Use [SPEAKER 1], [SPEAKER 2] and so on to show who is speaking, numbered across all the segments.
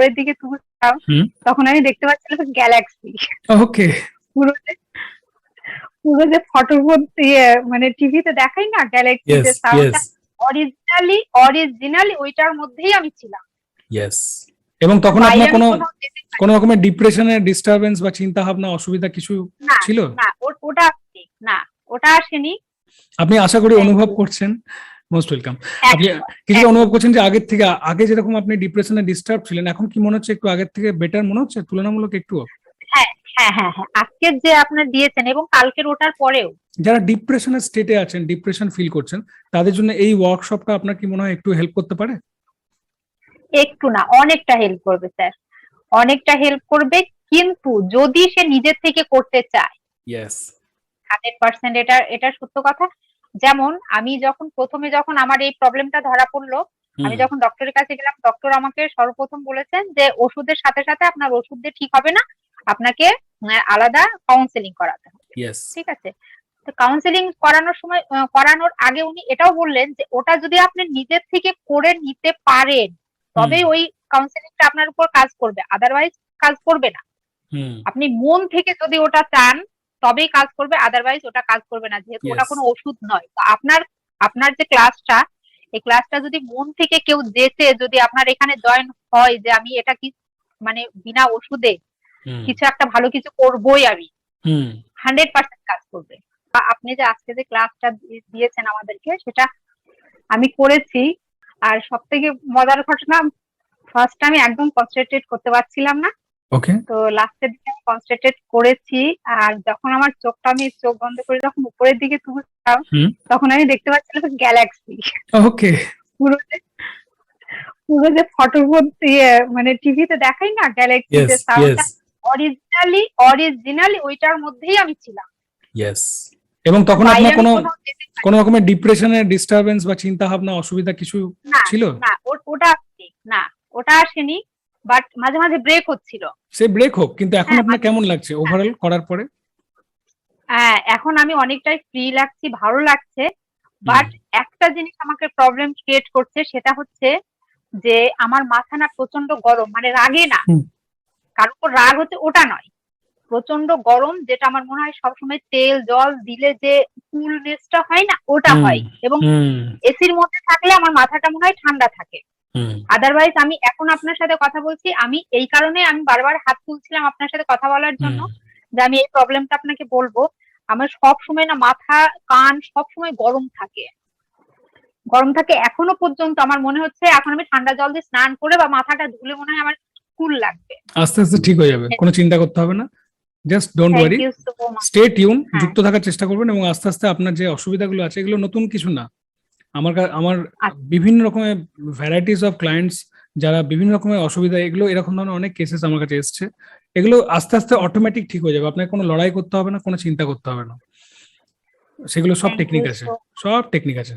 [SPEAKER 1] উপরের দিকে
[SPEAKER 2] হুম।
[SPEAKER 1] তখন আমি দেখতে পাচ্ছিলাম গ্যালাক্সি
[SPEAKER 2] ওকে
[SPEAKER 1] পুরো পুরো যে ফটো ইয়ে মানে টিভিতে দেখাই না গ্যালাক্সি যে সাউন্ডটা অরিজিনালি অরিজিনালি ওইটার মধ্যেই আমি ছিলাম।
[SPEAKER 2] ইয়েস এবং তখন আপনার কোনো
[SPEAKER 1] কোনো
[SPEAKER 2] রকমের ডিপ্রেশনের ডিস্টারবেন্স বা চিন্তা ভাবনা অসুবিধা কিছু
[SPEAKER 1] না
[SPEAKER 2] ছিল?
[SPEAKER 1] না ওটা না ওটা আসেনি।
[SPEAKER 2] আপনি আশা করি অনুভব করছেন। মোস্ট ওয়েলকাম আপনি কিছুটা অনুভব করছেন যে আগের থেকে আগে যেরকম আপনি ডিপ্রেশনে ডিস্টার্ব ছিলেন এখন কি মনে হচ্ছে একটু আগের থেকে বেটার মনে হচ্ছে? তুলনামূলক একটু?
[SPEAKER 1] হ্যাঁ হ্যাঁ হ্যাঁ হ্যাঁ। আজকের যে আপনার দিয়েছেন এবং কালকের ওটার পরেও।
[SPEAKER 2] যারা ডিপ্রেশনের স্টেটে আছেন ডিপ্রেশন ফিল করছেন তাদের জন্য এই ওয়ার্কশপটা আপনার কি মনে হয় একটু হেল্প করতে পারে?
[SPEAKER 1] একটু না অনেকটা হেল্প করবে স্যার। অনেকটা হেল্প করবে কিন্তু যদি সে নিজের থেকে করতে চায়।
[SPEAKER 2] ইয়েস
[SPEAKER 1] হান্ড্রেড পার্সেন্ট এটা এটা সত্য কথা। যেমন আমি যখন প্রথমে যখন আমার এই প্রবলেমটা ধরা পড়ল আমি যখন ডক্টরের কাছে গেলাম ডক্টর আমাকে সর্বপ্রথম বলেছেন যে ওষুধের সাথে সাথে আপনার ওষুধ দিয়ে ঠিক হবে না আপনাকে আলাদা কাউন্সেলিং করাতে হবে। ঠিক আছে? তো কাউন্সেলিং করানোর সময় করানোর আগে উনি এটাও বললেন যে ওটা যদি আপনি নিজের থেকে করে নিতে পারেন তবে। ওই কাউন্সেলিংটা আপনার উপর কাজ করবে আদারওয়াইজ কাজ করবে না। আপনি মন থেকে যদি ওটা চান তবেই কাজ করবে আদারওয়াইজ ওটা কাজ করবে না যেহেতু ওটা কোনো ওষুধ নয়। তো আপনার আপনার যে ক্লাসটা এই ক্লাসটা যদি মন থেকে কেউ যেতে যদি আপনার এখানে জয়েন হয় যে আমি এটা কি মানে বিনা ওষুধে কিছু একটা ভালো কিছু করবোই আমি হান্ড্রেড পার্সেন্ট কাজ করবে। বা আপনি যে আজকে যে ক্লাসটা দিয়েছেন আমাদেরকে সেটা আমি করেছি। আর সব থেকে মজার ঘটনা ফার্স্ট আমি একদম কনসেন্ট্রেট করতে পারছিলাম না।
[SPEAKER 2] ওকে
[SPEAKER 1] তো লাস্টের দিকে আমি কনসেন্ট্রেট করেছি আর যখন আমার চোখটা আমি চোখ বন্ধ করে যখন উপরের দিকে তুলছিলাম তখন আমি দেখতে পাচ্ছিলাম গ্যালাক্সি
[SPEAKER 2] ওকে
[SPEAKER 1] পুরো পুরো যে ফটোর ইয়ে মানে টিভিতে দেখাই না গ্যালাক্সি যে সাউন্ডটা অরিজিনালি অরিজিনালি ওইটার মধ্যেই আমি ছিলাম।
[SPEAKER 2] ইয়েস এবং তখন আপনার কোনো কোনো রকমের ডিপ্রেশনের ডিস্টারবেন্স বা চিন্তা ভাবনা অসুবিধা কিছু ছিল?
[SPEAKER 1] না ওটা না ওটা আসেনি। বাট মাঝে মাঝে ব্রেক হচ্ছিল।
[SPEAKER 2] সে ব্রেক হোক কিন্তু এখন
[SPEAKER 1] হ্যাঁ,
[SPEAKER 2] আপনার কেমন লাগছে? ওভারঅল করার পরে?
[SPEAKER 1] হ্যাঁ এখন আমি অনেকটাই ফ্রি লাগছি ভালো লাগছে। বাট একটা জিনিস আমাকে প্রবলেম ক্রিয়েট করছে সেটা হচ্ছে যে আমার মাথা না প্রচণ্ড গরম মানে রাগে না। কারোর উপর রাগ হচ্ছে ওটা নয়। প্রচণ্ড গরম যেটা আমার মনে হয় সবসময় তেল জল দিলে যে কুলনেসটা হয় না ওটা হয়। এবং এসির মধ্যে থাকলে আমার মাথাটা মনে হয় ঠান্ডা থাকে। আদারওয়াইজ আমি এখন আপনার সাথে কথা বলছি আমি এই কারণে আমি বারবার হাত তুলছিলাম আপনার সাথে কথা বলার জন্য যে আমি এই প্রবলেমটা আপনাকে বলব। আমার সব সময় না মাথা কান সব সময় গরম থাকে। গরম থাকে এখনও পর্যন্ত। আমার মনে হচ্ছে এখন আমি ঠান্ডা জল দিয়ে স্নান করে বা মাথাটা ধুলে মনে হয় আমার কুল লাগবে।
[SPEAKER 2] আস্তে আস্তে ঠিক হয়ে যাবে। কোনো চিন্তা করতে হবে না। Just don't worry stay tune. যুক্ত থাকার চেষ্টা করবেন এবং আস্তে আস্তে আপনার যে অসুবিধাগুলো আছে এগুলো নতুন কিছু না। আমার আমার
[SPEAKER 1] আচ্ছা।
[SPEAKER 2] বিভিন্ন রকমের ভ্যারাইটিস অফ ক্লায়েন্টস যারা বিভিন্ন রকমের অসুবিধা এগুলো এরকম ধরনের অনেক কেসেস আমার কাছে এসছে। এগুলো আস্তে আস্তে অটোমেটিক ঠিক হয়ে যাবে। আপনাকে কোনো লড়াই করতে হবে না কোনো চিন্তা করতে হবে না। সেগুলো সব টেকনিক আছে। সব টেকনিক আছে।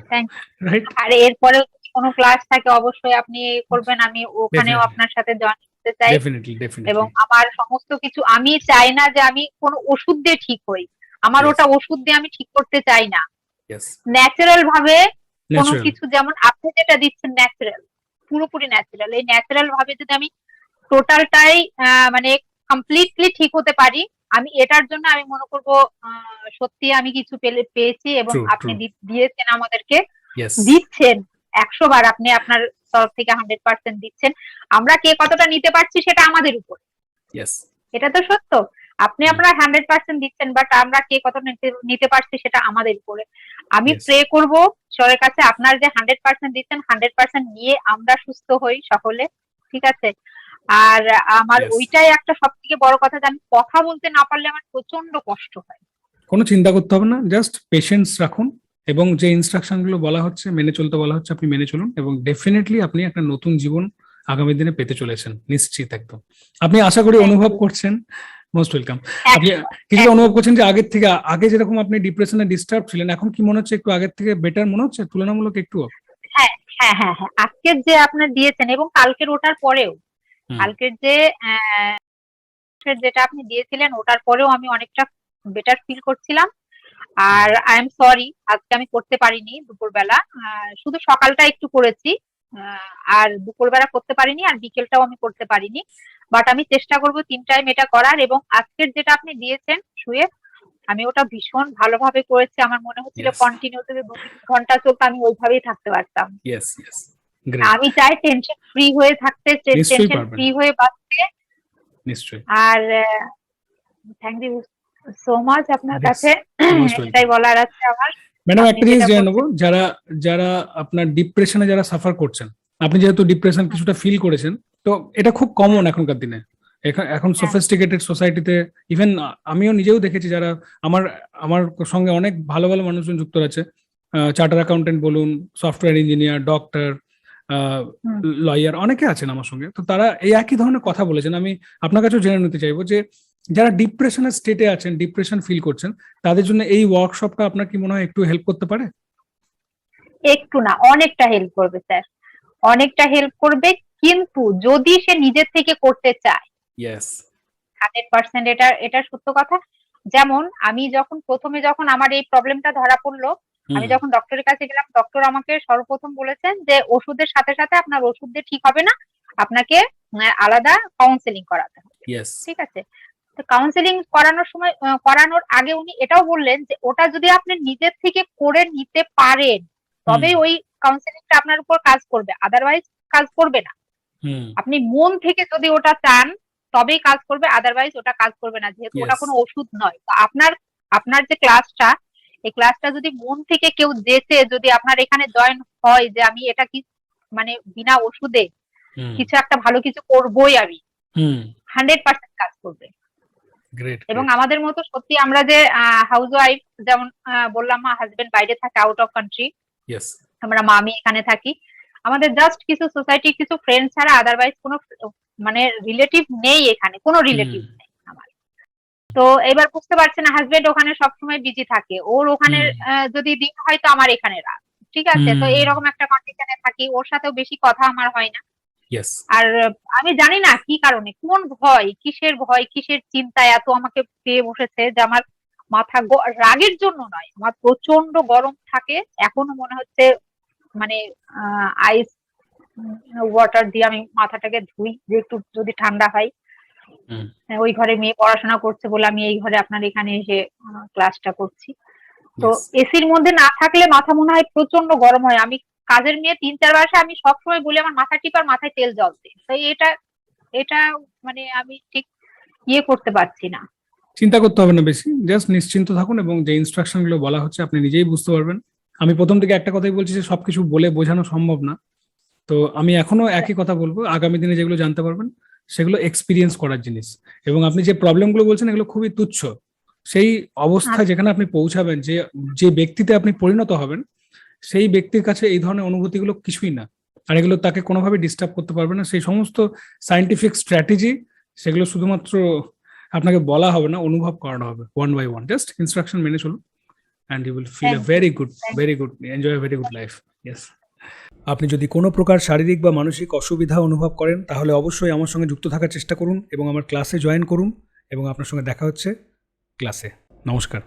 [SPEAKER 2] রাইট
[SPEAKER 1] আর এরপরে কোনো ক্লাস থাকে অবশ্যই আপনি করবেন। আমি ওখানেও আপনার সাথে জয়েন করতে চাই।
[SPEAKER 2] ডেফিনেটলি
[SPEAKER 1] এবং আমার সমস্ত কিছু আমি চাই না যে আমি কোনো ওষুধ দিয়ে ঠিক হই। আমার ওটা ওষুধ দিয়ে আমি ঠিক করতে চাই না। ন্যাচারাল ভাবে কোনো কিছু যেমন আপনি যেটা দিচ্ছেন ন্যাচারাল পুরোপুরি ন্যাচারাল এই ন্যাচারাল ভাবে যদি আমি টোটালটাই মানে কমপ্লিটলি ঠিক হতে পারি আমি এটার জন্য আমি মনে করব সত্যি আমি কিছু পেয়েছি এবং আপনি দিয়েছেন আমাদেরকে। দিচ্ছেন। একশো বার আপনি আপনার তরফ থেকে হান্ড্রেড পার্সেন্ট দিচ্ছেন। আমরা কে কতটা নিতে পারছি সেটা আমাদের উপর। এটা তো সত্য। আপনি। আপনার হান্ড্রেড পার্সেন্ট দিচ্ছেন বাট আমরা কে কতটা নিতে পারছি সেটা আমাদের উপরে। আমি. প্রে করব ঈশ্বরের কাছে। আপনার যে হান্ড্রেড পার্সেন্ট দিচ্ছেন হান্ড্রেড পার্সেন্ট নিয়ে আমরা সুস্থ হই সকলে ঠিক আছে? আর আমার ওইটাই একটা সব থেকে বড় কথা যে আমি কথা বলতে না পারলে আমার প্রচণ্ড কষ্ট হয়।
[SPEAKER 2] কোনো চিন্তা করতে হবে না জাস্ট পেশেন্স রাখুন এবং যে ইনস্ট্রাকশনগুলো বলা হচ্ছে মেনে চলতে বলা হচ্ছে আপনি মেনে চলুন এবং ডেফিনেটলি আপনি একটা নতুন জীবন আগামী দিনে পেতে চলেছেন নিশ্চিত একদম। আপনি আশা করি অনুভব করছেন। মোস্ট ওয়েলকাম আপনি কিছু অনুভব করছেন যে আগের থেকে আগে যেরকম আপনি ডিপ্রেশনে ডিস্টার্ব ছিলেন এখন কি মনে হচ্ছে একটু আগের থেকে বেটার মনে হচ্ছে? তুলনামূলক একটু?
[SPEAKER 1] হ্যাঁ হ্যাঁ হ্যাঁ হ্যাঁ। আজকের যে আপনার দিয়েছেন এবং কালকের ওটার পরেও কালকের যে যেটা আপনি দিয়েছিলেন ওটার পরেও আমি অনেকটা বেটার ফিল করছিলাম। আর আই এম সরি আজকে আমি করতে পারিনি দুপুরবেলা। শুধু সকালটা একটু করেছি। আর দুপুরবেলা করতে পারিনি আর বিকেলটাও আমি করতে পারিনি। বাট আমি চেষ্টা করব তিন টাইম এটা করার এবং আজকের যেটা আপনি দিয়েছেন শুয়ে আমি ওটা ভীষণ ভালোভাবে করেছি। আমার মনে হচ্ছিল. কন্টিনিউ দু তিন ঘণ্টা চোখ আমি ওইভাবেই থাকতে পারতাম। আমি চাই টেনশন ফ্রি হয়ে থাকতে টেনশন ফ্রি হয়ে বাঁচতে। আর থ্যাংক ইউ সো মাচ আপনার কাছে। এটাই বলার আছে আমার।
[SPEAKER 2] ম্যাডাম একটা জিনিস জেনে নেব যারা যারা আপনার ডিপ্রেশনে যারা সাফার করছেন আপনি যেহেতু ডিপ্রেশন কিছুটা ফিল করেছেন তো এটা খুব কমন এখনকার দিনে। এখন এখন
[SPEAKER 1] হ্যাঁ।
[SPEAKER 2] সফিস্টিকেটেড সোসাইটিতে ইভেন আমিও নিজেও দেখেছি যারা আমার আমার সঙ্গে অনেক ভালো ভালো মানুষজন যুক্ত আছে। চার্টার অ্যাকাউন্টেন্ট বলুন সফটওয়্যার ইঞ্জিনিয়ার ডক্টর। লয়ার অনেকে আছেন আমার সঙ্গে। তো তারা এই একই ধরনের কথা বলেছেন। আমি আপনার কাছেও জেনে নিতে চাইব যে যারা ডিপ্রেশনের স্টেটে আছেন ডিপ্রেশন ফিল করছেন তাদের জন্য এই ওয়ার্কশপটা আপনার কি মনে হয় একটু হেল্প করতে পারে?
[SPEAKER 1] একটু না অনেকটা হেল্প করবে স্যার অনেকটা হেল্প করবে কিন্তু যদি সে নিজের থেকে করতে চায়
[SPEAKER 2] ইয়েস
[SPEAKER 1] হান্ড্রেড পার্সেন্ট এটা এটা সত্য কথা। যেমন আমি যখন প্রথমে যখন আমার এই প্রবলেমটা ধরা পড়ল আমি যখন ডক্টরের কাছে গেলাম ডক্টর আমাকে সর্বপ্রথম বলেছেন যে ওষুধের সাথে সাথে আপনার ওষুধ দিয়ে ঠিক হবে না আপনাকে আলাদা কাউন্সেলিং করাতে হবে। ঠিক আছে? তো কাউন্সেলিং করানোর সময় করানোর আগে উনি এটাও বললেন যে ওটা যদি আপনি নিজের থেকে করে নিতে পারেন তবে। ওই কাউন্সেলিংটা আপনার উপর কাজ করবে আদারওয়াইজ কাজ করবে না। আপনি মন থেকে যদি ওটা চান তবেই কাজ করবে আদারওয়াইজ ওটা কাজ করবে না যেহেতু ওটা কোনো ওষুধ নয়। তো আপনার আপনার যে ক্লাসটা এই ক্লাসটা যদি মন থেকে কেউ যেতে যদি আপনার এখানে জয়েন হয় যে আমি এটা কি মানে বিনা ওষুধে কিছু একটা ভালো কিছু করবোই আমি হান্ড্রেড পার্সেন্ট কাজ করবে। এবং আমাদের মতো সত্যি আমরা যে হাউস ওয়াইফ যেমন বললাম হাজবেন্ড বাইরে থাকে আউট অফ কান্ট্রি আমরা মামি এখানে থাকি আমাদের জাস্ট কিছু সোসাইটি কিছু ফ্রেন্ড ছাড়া আদারওয়াইজ কোনো মানে রিলেটিভ নেই এখানে কোনো রিলেটিভ নেই আমার। তো এবার বুঝতে পারছে না হাজবেন্ড ওখানে সবসময় বিজি থাকে ওর ওখানে আহ, যদি দিন হয় তো আমার এখানে রাত ঠিক আছে? তো
[SPEAKER 2] হুম।
[SPEAKER 1] এইরকম একটা কন্ডিশনে থাকি ওর সাথেও বেশি কথা আমার হয় না। আর আমি জানি না কি কারণে কোন ভয় কিসের ভয় কিসের চিন্তায় এত আমাকে পেয়ে বসেছে যে আমার মাথা রাগের জন্য নয় আমার প্রচণ্ড গরম থাকে এখনও মনে হচ্ছে মানে আইস ওয়াটার দিয়ে আমি মাথাটাকে ধুই যে একটু যদি ঠান্ডা হয়। হ্যাঁ, ওই ঘরে মেয়ে পড়াশোনা করছে বলে আমি এই ঘরে আপনার এখানে এসে ক্লাসটা করছি। তো এসির মধ্যে না থাকলে মাথা মনে হয় প্রচণ্ড গরম হয় আমি কাজের মেয়ে তিন চার মাসে আমি সবসময় বলি আমার মাথা টিপার মাথায় তেল জল দে। তো এটা এটা মানে আমি ঠিক ইয়ে করতে পারছি না।
[SPEAKER 2] চিন্তা করতে হবে না বেশি জাস্ট নিশ্চিন্ত থাকুন এবং যে ইনস্ট্রাকশনগুলো বলা হচ্ছে আপনি নিজেই বুঝতে পারবেন। আমি প্রথম থেকে একটা কথাই বলছি যে সবকিছু বলে বোঝানো সম্ভব না। তো আমি এখনও একই কথা বলব আগামী দিনে যেগুলো জানতে পারবেন সেগুলো এক্সপিরিয়েন্স করার জিনিস। এবং আপনি যে প্রবলেমগুলো বলছেন এগুলো খুবই তুচ্ছ। সেই অবস্থায় যেখানে আপনি পৌঁছাবেন যে যে ব্যক্তিতে আপনি পরিণত হবেন সেই ব্যক্তির কাছে এই ধরনের অনুভূতিগুলো কিছুই না। আর এগুলো তাকে কোনোভাবে ডিস্টার্ব করতে পারবে না। সেই সমস্ত সায়েন্টিফিক স্ট্র্যাটেজি সেগুলো শুধুমাত্র আপনাকে বলা হবে না অনুভব করানো হবে one by one just instruction মেনে চলুন and you will feel a very good very good enjoy very good life yes আপনি যদি কোনো প্রকার শারীরিক বা মানসিক অসুবিধা অনুভব করেন তাহলে অবশ্যই আমার সঙ্গে যুক্ত থাকার চেষ্টা করুন এবং আমার ক্লাসে জয়েন করুন এবং আপনার সঙ্গে দেখা হচ্ছে ক্লাসে নমস্কার।